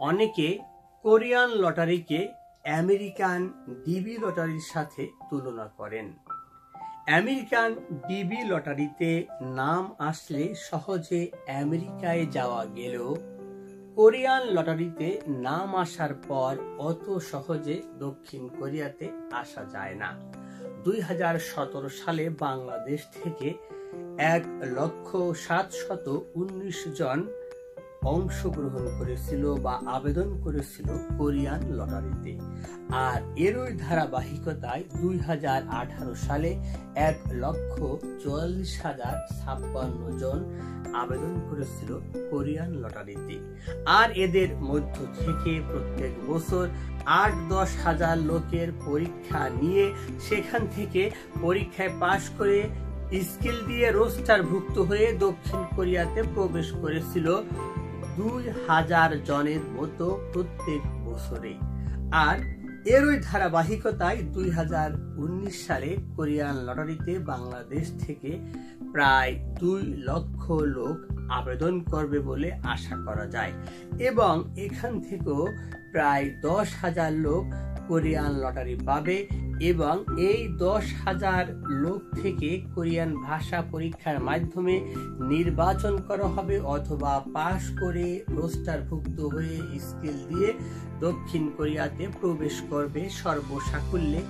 অনেকে Korean লটারিকে American DB লটারির সাথে তুলনা করেন। আমেরিকান ডিবি লটারিতে নাম আসলে সহজে আমেরিকায় যাওয়া গেলেও কোরিয়ান লটারিতে নাম আসার পর অত সহজে দক্ষিণ কোরিয়াতে আসা যায় না। দুই হাজার সতেরো সালে বাংলাদেশ থেকে এক লক্ষ সাতশত উনিশ জন অংশগ্রহণ করেছিল বা আবেদন করেছিল কোরিয়ান লটারিতে। আর এরই ধারাবাহিকতায় দুই সালে এক লক্ষ চুয়াল্লিশ হাজার ছাপ্পান্ন জন আবেদন করেছিল কোরিয়ান লটারিতে। আর এদের মধ্য থেকে প্রত্যেক বছর আট দশ হাজার লোকের পরীক্ষা নিয়ে সেখান থেকে পরীক্ষায় পাশ করে স্কিল দিয়ে রোস্টার ভুক্ত হয়ে দক্ষিণ কোরিয়াতে প্রবেশ করেছিল দুই হাজার জনের মতো প্রত্যেক বছরে। আর এরই ধারাবাহিকতায় দুই হাজার উনিশ সালে কোরিয়ান লটারিতে বাংলাদেশ থেকে প্রায় দুই লক্ষ লোক আবেদন করবে বলে আশা করা যায়। এবং এখান থেকেও প্রায় দশ হাজার লোক কোরিয়ান লটারি পাবে এবং এই দশ হাজার লোক থেকে কোরিয়ান ভাষা পরীক্ষার মাধ্যমে নির্বাচন করা হবে অথবা পাশ করে রোস্টারভুক্ত হয়ে স্কিল দিয়ে দক্ষিণ কোরিয়াতে প্রবেশ করবে সর্বসাকুল্যে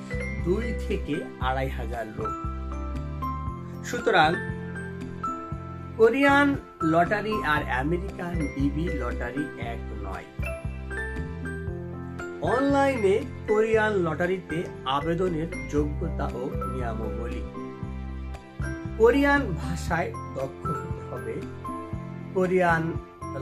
দুই থেকে আড়াই হাজার লোক। সুতরাং কোরিয়ান লটারি আর আমেরিকান ডিবি লটারি এক নয়। অনলাইনে কোরিয়ান লটারিতে আবেদনের যোগ্যতা ও নিয়মাবলী। কোরিয়ান ভাষায় দক্ষ হতে হবে। কোরিয়ান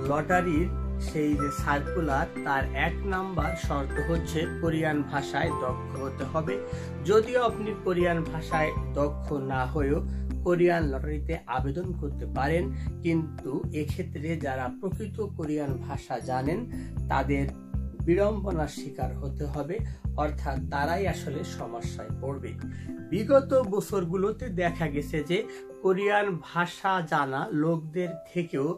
লটারির সেই যে সার্কুলার তার এক নাম্বার শর্ত হচ্ছে কোরিয়ান ভাষায় দক্ষ হতে হবে। যদিও আপনি কোরিয়ান ভাষায় দক্ষ না হয়েও কোরিয়ান লটারিতে আবেদন করতে পারেন, কিন্তু এক্ষেত্রে যারা প্রকৃত কোরিয়ান ভাষা জানেন, তাদের বিড়ম্বনার শিকার হতে হবে, অর্থাৎ তারাই আসলে সমস্যায় পড়বে। বিগত বছরগুলোতে দেখা গেছে যে কোরিয়ান ভাষা জানা লোকদের থেকেও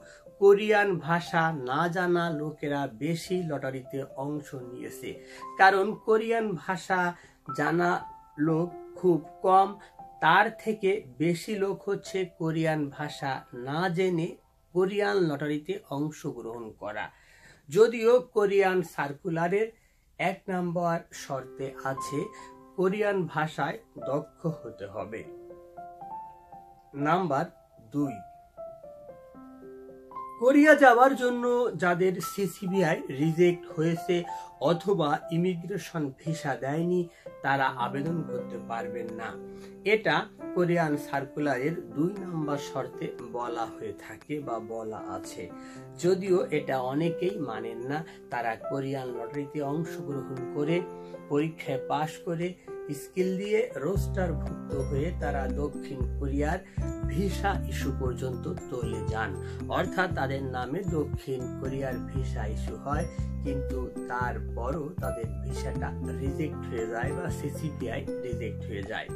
কোরিয়ান ভাষা না জানা লোকেরা বেশি লটারিতে অংশ নিয়েছে। কারণ কোরিয়ান ভাষা জানা লোক খুব কম, তার থেকে বেশি লোক হচ্ছে কোরিয়ান ভাষা না জেনে কোরিয়ান লটারিতে অংশগ্রহণ করা। যদিও কোরিয়ান সার্কুলারের এক নম্বর শর্তে আছে কোরিয়ান ভাষায় দক্ষ হতে হবে। নাম্বার দুই কোরিয়া যাওয়ার জন্য যাদের সিসিবিআই রিজেক্ট হয়েছে অথবা ইমিগ্রেশন ভিসা দেয়নি, তারা আবেদন করতে পারবেন না। এটা কোরিয়ান সার্কুলারের দুই নম্বর শর্তে বলা হয়ে থাকে বা বলা আছে। যদিও এটা অনেকেই মানেন না, তারা কোরিয়ান লটারিতে অংশগ্রহণ করে, পরীক্ষায় পাশ করে স্কিল দিয়ে রোস্টার ভুক্ত হয়ে তারা দক্ষিণ কোরিয়ার ভিসা ইস্যু পর্যন্ত চলে যান। অর্থাৎ তাদের নামে দক্ষিণ কোরিয়ার ভিসা ইস্যু হয়, কিন্তু তারপরও তাদের ভিসাটা রিজেক্ট হয়ে যায় বা সিসিপিআই রিজেক্ট হয়ে যায়।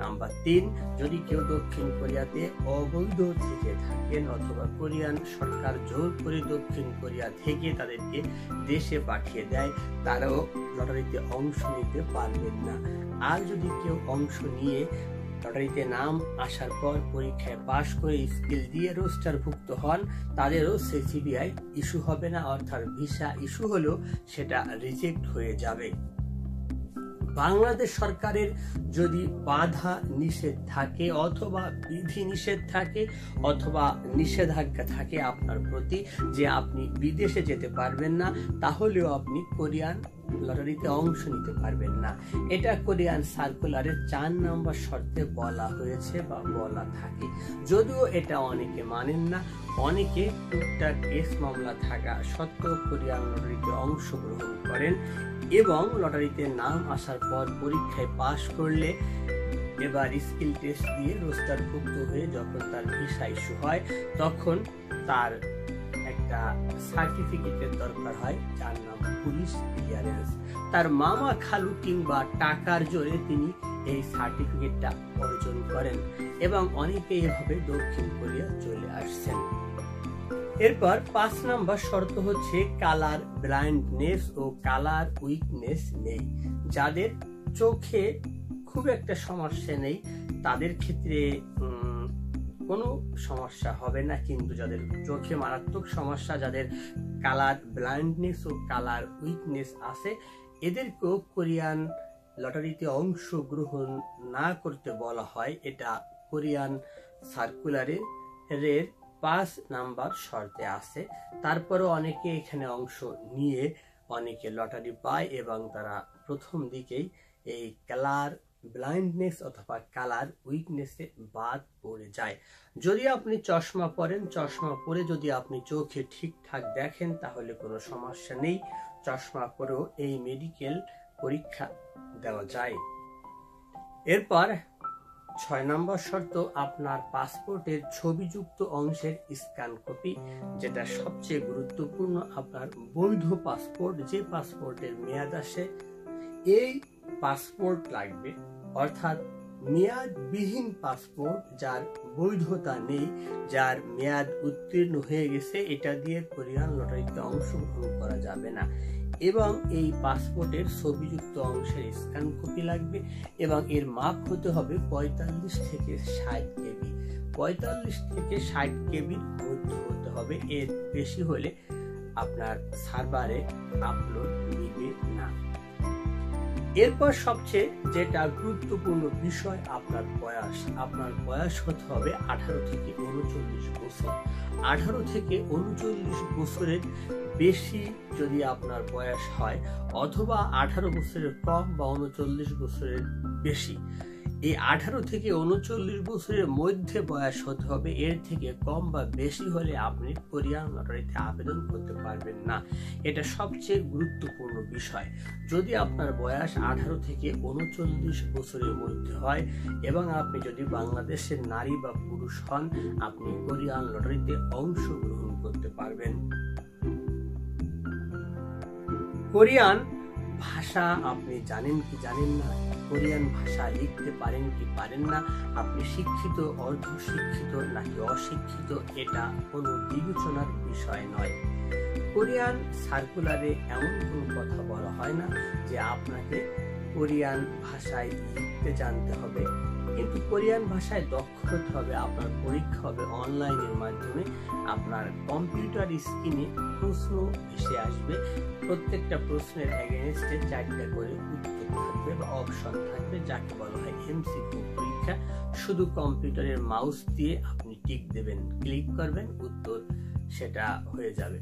নাম্বার তিন, যদি কেউ দক্ষিণ কোরিয়াতে অবৈধ থেকে থাকেন অথবা কোরিয়ান সরকার জোর করে দক্ষিণ কোরিয়া থেকে তাদেরকে দেশে পাঠিয়ে দেয়, তারাও লটারিতে অংশ নিতে পারবেন না। আর যদি কেউ অংশ নিয়ে লটারিতে নাম আসার পর পরীক্ষায় পাশ করে স্কিল দিয়ে রোস্টারভুক্ত হন, তাদেরও সিসিবিআই ইস্যু হবে না, অর্থাৎ ভিসা ইস্যু হলেও সেটা রিজেক্ট হয়ে যাবে। বাংলাদেশ সরকারের যদি বাধা নিষেধ থাকে অথবা বিধি নিষেধ থাকে অথবা নিষেধাজ্ঞা থাকে আপনার প্রতি যে আপনি বিদেশে যেতে পারবেন না, তাহলেও আপনি কোরিয়ান লটারিতে অংশ নিতে পারবেন না। এটা কোরিয়ান সার্কুলারের চার নম্বর শর্তে বলা হয়েছে বা বলা থাকে। যদিও এটা অনেকে মানেন না অনেকে টুকটাক কেস মামলা থাকা সত্ত্বেও কোরিয়ান লটারিতে অংশগ্রহণ করেন এবং লটারিতে নাম আসার পর পরীক্ষায় পাশ করলে এবার স্কিল টেস্ট দিয়ে রোস্টারভুক্ত হয়ে যখন তার ভিসা ইস্যু হয়, তখন তার একটা সার্টিফিকেটের দরকার হয়, যার নাম পুলিশ ক্লিয়ারেন্স। তার মামা খালু কিংবা টাকার জোরে তিনি এই সার্টিফিকেটটা অর্জন করেন এবং অনেকে এভাবে দক্ষিণ কোরিয়া চলে আসছেন। এরপর পাঁচ নাম্বার শর্ত হচ্ছে কালার ব্লাইন্ডনেস ও কালার উইকনেস নেই। যাদের চোখে খুব একটা সমস্যা নেই, তাদের ক্ষেত্রে কোনো সমস্যা হবে না। কিন্তু যাদের চোখে মারাত্মক সমস্যা, যাদের কালার ব্লাইন্ডনেস ও কালার উইকনেস আছে, এদেরকেও কোরিয়ান লটারিতে অংশগ্রহণ না করতে বলা হয়, এটা কোরিয়ান সার্কুলারে রের পাঁচ নাম্বার শর্তে আছে। তারপরও অনেকে এখানে অংশ নিয়ে অনেকে লটারি পায় এবং তারা প্রথম দিকেই এই কালার ব্লাইন্ডনেস অথবা কালার উইকনেসে বাদ পড়ে যায়। যদি আপনি চশমা পরেন, চশমা পরে যদি আপনি চোখে ঠিকঠাক দেখেন, তাহলে কোনো সমস্যা নেই। চশমা পরেও এই মেডিকেল পরীক্ষা দেওয়া যায়। এরপর ছয় নম্বর শর্ত, আপনার পাসপোর্টের ছবিযুক্ত অংশের স্ক্যান কপি, যেটা সবচেয়ে গুরুত্বপূর্ণ, আপনার বৈধ পাসপোর্ট, যে পাসপোর্টের মেয়াদ আসে, এই পাসপোর্ট লাগবে। অর্থাৎ মেয়াদবিহীন পাসপোর্ট যার বৈধতা নেই, যার মেয়াদ উত্তীর্ণ হয়ে গেছে, এটা দিয়ে কোরিয়ান লটারিতে অংশগ্রহণ করা যাবে না। এবং এই পাসপোর্টের ছবিযুক্ত অংশের স্ক্যান কপি লাগবে এবং এর মাপ হতে হবে পঁয়তাল্লিশ থেকে ষাট কেবি। পঁয়তাল্লিশ থেকে ষাট কেবির মধ্যে হতে হবে। এর বেশি হলে আপনার সার্ভারে আপলোড নিবে না। এরপর সবচেয়ে যেটা গুরুত্বপূর্ণ বিষয়, আপনার বয়স। আপনার বয়স হতে হবে আঠারো থেকে উনচল্লিশ বছর। আঠারো থেকে উনচল্লিশ বছরের বেশি যদি আপনার বয়স হয়, অথবা আঠারো বছরের কম বা উনচল্লিশ বছরের বেশি এই আঠারো থেকে উনচল্লিশ বছরের মধ্যে বয়স হতে হবে। এর থেকে কম বা বেশি হলে আপনি কোরিয়ান লটারিতে আবেদন করতে পারবেন না। এটা সবচেয়ে গুরুত্বপূর্ণ বিষয়। যদি আপনার বয়স আঠারো থেকে উনচল্লিশ বছরের মধ্যে হয় এবং আপনি যদি বাংলাদেশের নারী বা পুরুষ হন, আপনি কোরিয়ান লটারিতে অংশগ্রহণ করতে পারবেন। কোরিয়ান ভাষা আপনি জানেন কি জানেন না? কোরিয়ান ভাষা লিখতে পারেন কি পারেন না, আপনি শিক্ষিত অর্ধ শিক্ষিত নাকি অশিক্ষিত, এটা কোনো বিবেচনার বিষয় নয়। কোরিয়ান সার্কুলারে এমন কোনো কথা বলা হয় না যে আপনাকে কোরিয়ান ভাষায় লিখতে জানতে হবে। কিন্তু কোরিয়ান ভাষায় দক্ষ হতে হবে, আপনার পরীক্ষা হবে অনলাইনের মাধ্যমে, আপনার কম্পিউটার স্ক্রিনে প্রশ্ন এসে আসবে, প্রত্যেকটা প্রশ্নের এগেনস্টে চারটা করে উত্তর থাকবে বা অপশন থাকবে, যাকে বলা হয় এমসিকিউ পরীক্ষা। শুধু কম্পিউটারের মাউস দিয়ে আপনি টিক দেবেন ক্লিক করবেন, উত্তর সেটা হয়ে যাবে।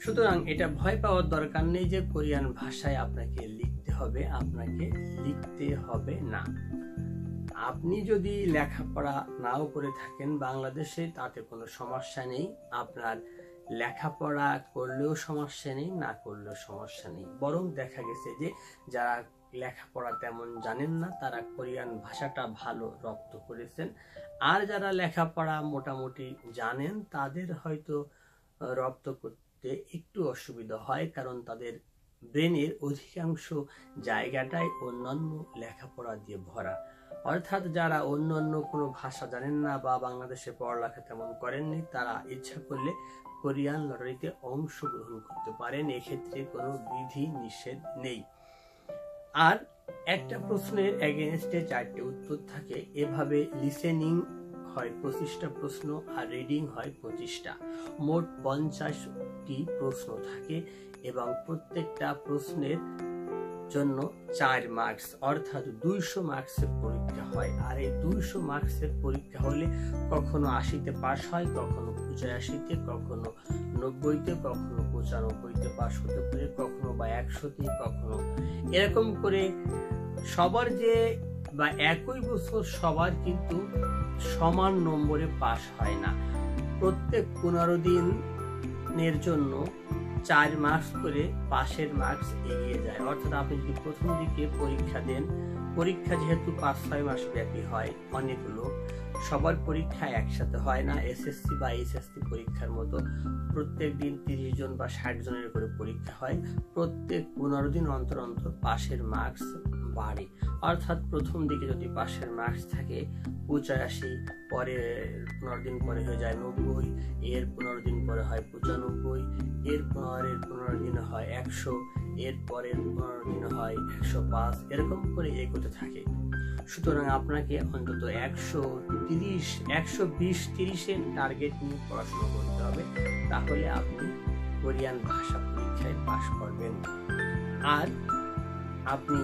সুতরাং এটা ভয় পাওয়ার দরকার নেই যে কোরিয়ান ভাষায় আপনাকে লিখতে হবে, আপনাকে লিখতে হবে না। আপনি যদি লেখাপড়া নাও করে থাকেন বাংলাদেশে, তাতে কোনো সমস্যা নেই। আপনার লেখাপড়া করলেও সমস্যা নেই, না করলেও সমস্যা নেই। বরং দেখা গেছে যে, যারা লেখাপড়া তেমন জানেন না, তারা কোরিয়ান ভাষাটা ভালো রপ্ত করেছেন। আর যারা লেখাপড়া মোটামুটি জানেন, তাদের হয়তো রপ্ত করতে একটু অসুবিধা হয়, কারণ তাদের ব্রেনের অধিকাংশ জায়গাটাই অন্যান্য লেখাপড়া দিয়ে ভরা। অর্থাৎ যারা অন্য অন্য কোনো ভাষা জানেন না বা বাংলাদেশে পড়ালেখা তেমন করেননি, তারা ইচ্ছা করলে কোরিয়ান লটারিতে অংশগ্রহণ করতে পারেন। এক্ষেত্রে কোনো বিধি নিষেধ নেই। আর একটা প্রশ্নের এগেনস্টে চারটে উত্তর থাকে। এভাবে লিসেনিং হয় পঁচিশটা প্রশ্ন আর রিডিং হয় পঁচিশটা। মোট পঞ্চাশটি প্রশ্ন থাকে এবং প্রত্যেকটা প্রশ্নের জন্য চার মার্কস অর্থাৎ দুইশো মার্কসের পরীক্ষা হয়। আর এই দুইশো মার্কসের পরীক্ষা হলে কখনো আশিতে পাস হয়, কখনো পঁচাশিতে, কখনো নব্বইতে, কখনো পঁচানব্বইতে পাশ হতে পারে, কখনো বা একশোতে, কখনো। এরকম করে সবার যে বা একই বছর সবার কিন্তু সমান নম্বরে পাশ হয় না। প্রত্যেক পনেরো দিনের জন্য চার মার্কস করে পাশের মার্কস এগিয়ে যায়। অর্থাৎ আপনি যদি প্রথম দিকে পরীক্ষা দেন, পরীক্ষা যেহেতু পাঁচ ছয় মাস ব্যাপী হয় অনেক লোক সবার পরীক্ষা একসাথে হয় না এসএসসি বা এইচএসসি পরীক্ষার মতো। প্রত্যেক দিন তিরিশ জন বা ষাট জনের করে পরীক্ষা হয়। প্রত্যেক পনেরো দিন অন্তর অন্তর পাশের মার্কস বাড়ে। অর্থাৎ প্রথম দিকে যদি পাশের মার্কস থাকে, পঁচাশি, পরে পনেরো দিন পরে হয়ে যায় নব্বই, এর পনেরো দিন পরে হয় পঁচানব্বই, এর পনেরো পনেরো দিন হয় একশো, এর পরের পনেরো দিন হয় একশো পাঁচ, এরকম করে এগোতে থাকে। সুতরাং আপনাকে অন্তত একশো তিরিশ, একশো বিশ, তিরিশের টার্গেট নিয়ে পড়াশোনা করতে হবে, তাহলে আপনি কোরিয়ান ভাষা পরীক্ষায় পাশ করবেন। আর আপনি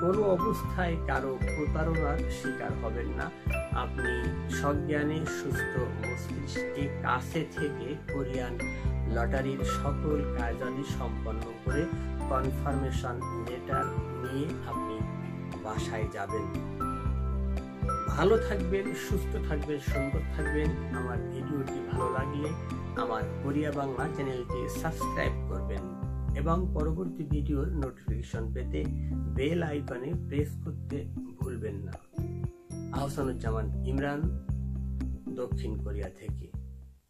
কোনো অবস্থায় কারও প্রতারণার শিকার হবেন না। আপনি সজ্ঞানে সুস্থ মস্তিষ্কে কাছে থেকে কোরিয়ান লটারির সকল কার্যাদি সম্পন্ন করে কনফার্মেশন লেটার নিয়ে আপনি বাসায় যাবেন। ভালো থাকবেন, সুস্থ থাকবেন, সুন্দর থাকবেন। আমার ভিডিওটি ভালো লাগলে আমার কোরিয়া বাংলা চ্যানেলটি সাবস্ক্রাইব করবেন এবং পরবর্তী ভিডিওর নোটিফিকেশন পেতে বেল আইকনে প্রেস করতে ভুলবেন না। আহসানুজ্জামান ইমরান, দক্ষিণ কোরিয়া থেকে।